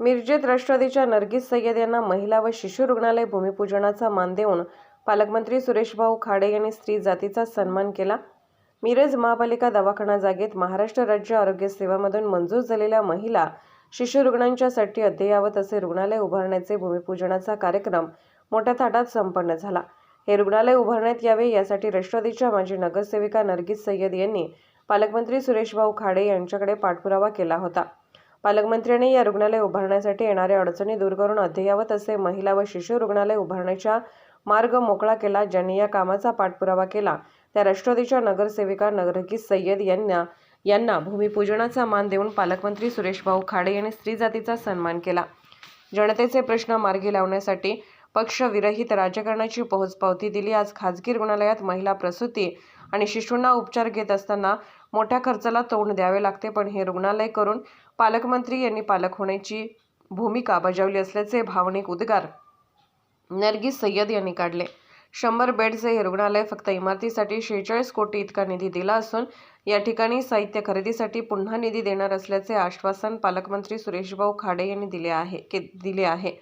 मिरजेत राष्ट्रवादीच्या नरगिस सय्यद यांना महिला व शिशु रुग्णालय भूमिपूजनाचा मान देऊन पालकमंत्री सुरेशभाऊ खाडे यांनी स्त्री जातीचा सन्मान केला. मिरज महापालिका दवाखाना जागेत महाराष्ट्र राज्य आरोग्य सेवामधून मंजूर झालेल्या महिला शिशु रुग्णांच्यासाठी अद्ययावत असे रुग्णालय उभारण्याचे भूमिपूजनाचा कार्यक्रम मोठ्या थाटात संपन्न झाला. हे रुग्णालय उभारण्यात यावे यासाठी राष्ट्रवादीच्या माजी नगरसेविका नरगिस सय्यद यांनी पालकमंत्री सुरेशभाऊ खाडे यांच्याकडे पाठपुरावा केला होता. पालकमंत्र्यांनी या रुग्णालय उभारण्यासाठी येणाऱ्या अडचणी दूर करून अद्ययावत असे महिला व शिशु रुग्णालय उभारण्याचा मार्ग मोकळा केला ज्यांनी या कामाचा पाठपुरावा केला. त्या राष्ट्रवादीच्या नगरसेविका नगरकी सय्यद यांना यांना भूमिपूजनाचा मान देऊन पालकमंत्री सुरेशभाऊ खाडे यांनी स्त्री जातीचा सन्मान केला. जनतेचे प्रश्न मार्गी लावण्यासाठी पक्षविरहित राजकारणाची पोहोचपावती दिली. आज खाजगी रुग्णालयात महिला प्रसूती आणि शिशूंना उपचार घेत असताना मोठ्या खर्चाला तोंड द्यावे लागते. पण हे रुग्णालय करून पालकमंत्री यांनी पालक होण्याची भूमिका बजावली असल्याचे भावनिक उद्गार नरगिस सय्यद यांनी काढले. शंभर बेडचे हे रुग्णालय फक्त इमारतीसाठी शेहेचाळीस कोटी इतका निधी दिला असून या ठिकाणी साहित्य खरेदीसाठी पुन्हा निधी देणार असल्याचे आश्वासन पालकमंत्री सुरेशभाऊ खाडे यांनी दिले आहे के दिले आहे.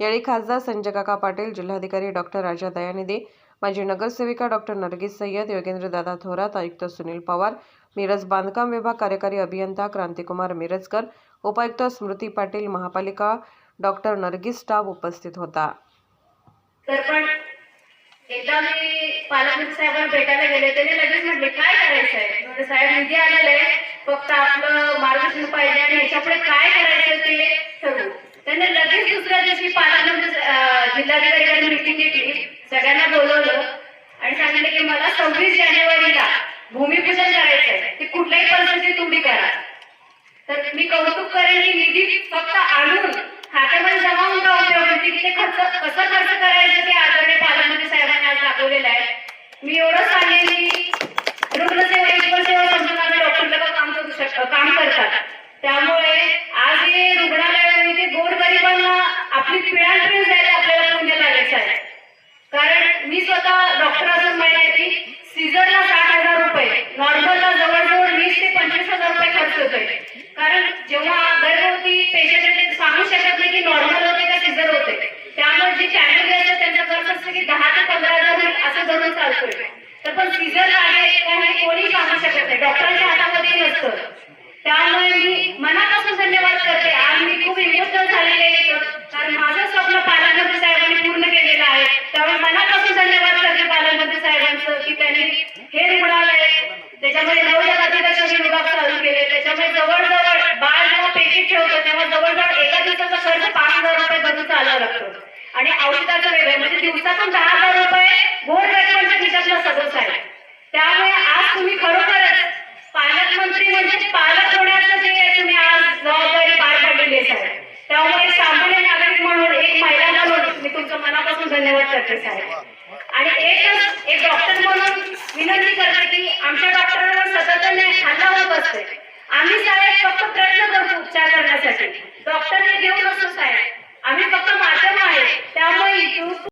यावेळी खासदार संजय काका पाटील जिल्हाधिकारी डॉक्टर राजा दयानिधी माजी नगरसेविका डॉक्टर नरगिस सय्यद योगेंद्रदादा थोरात आयुक्त सुनील पवार मिरज बांधकाम विभाग कार्यकारी अभियंता क्रांतिकुमार मिरजकर उपायुक्त स्मृती पाटील महापालिका डॉक्टर नरगिस स्टाफ उपस्थित होता. तर पण एकदा मी पालकमंत्री साहेबांना भेटायला गेले त्यांनी लगेच म्हटले काय करायचं आहे साहेब निधी आलेला आहे फक्त आपलं मार्गदर्शन पाहिजे आणि ह्याच्यापुढे काय करायचं ते ठरवू. त्यांनी लगेच दुसऱ्या दिवशी पालकमंत्री अं, जिल्हाधिकाऱ्यांनी मिटिंग घेतली. सगळ्यांना बोलवलं आणि सांगितलं की मला सव्वीस जानेवारीला भूमिपूजन करायचं आहे ते कुठल्याही परिस्थितीत तुम्ही करा. तर मी कौतुक करेन की निधी फक्त आणून खात्यामध्ये जमा होऊन का उपयोग की ते खर्च कसं खर्च करायचं ते आदरणीय पालकमंत्री साहेबांनी आज दाखवलेलं आहे. मी एवढं सांगेन की रुग्णसेवा ईश्वर सेवा समजून आम्ही डॉक्टर लोक काम करू शक काम करतात. त्यामुळे आज हे रुग्णालय गोरगरिबांना आपली पिढ्यानपिढी जायला आपल्याला पुण्य लागायचं आहे कारण मी स्वतः डॉक्टर असून माहिती आहे की सीझरला साठ हजार रुपये नॉर्मलला जवळजवळ वीस ते पंचवीस हजार रुपये खर्च होतोय कारण जेव्हा गर्भवती पेशंट सांगू शकत नाही की नॉर्मल होते का सीझर होते त्यामुळे जी फॅमिली असते त्यांचा खर्च असतो की दहा ते पंधरा हजार चालतोय. तर पण सीझर लागेल हे कोणी सांगू शकत नाही. डॉक्टरांच्या हातामध्ये नसतं. त्यामुळे मी मनापासून धन्यवाद करते. आज मी खूप इमोशनल झालेले कारण माझं स्वप्न पालनमंत्री साहेबांनी पूर्ण केलेलं आहे. त्यामुळे मनापासून धन्यवाद करते पालनमंत्री साहेबांचं की त्यांनी हे रुग्णालय त्याच्यामध्ये नवजात अधिकाऱ्यांचे विभाग चालू केले. त्याच्यामुळे जवळजवळ बाळ जेव्हा पेटीत ठेवतो तेव्हा जवळजवळ एका दिवसाचा खर्च पाच हजार रुपये भरून चालावा लागतो. आणि औषधाचं वेगळं म्हणजे दिवसातून दहा हजार रुपये घोर गरिबांच्या खिशातला सदस्य आहे त्यामुळे आज तुम्ही खरोखरच पालकमंत्री म्हणजे पालक होण्याचं जे तुम्ही आज जबाबदारी पार पाडलेली आहे त्यामुळे सामान्य नागरिक म्हणून एक महिला म्हणून मी तुमचं मनापासून धन्यवाद करते साहेब. आणि एकच एक डॉक्टर म्हणून विनंती करते की आमच्या डॉक्टरांना सततने हल्ला होत असते. आम्ही साहेब फक्त प्रयत्न करतो उपचार करण्यासाठी. डॉक्टरने घेऊन असतो साहेब. आम्ही फक्त माध्यम आहे त्यामुळे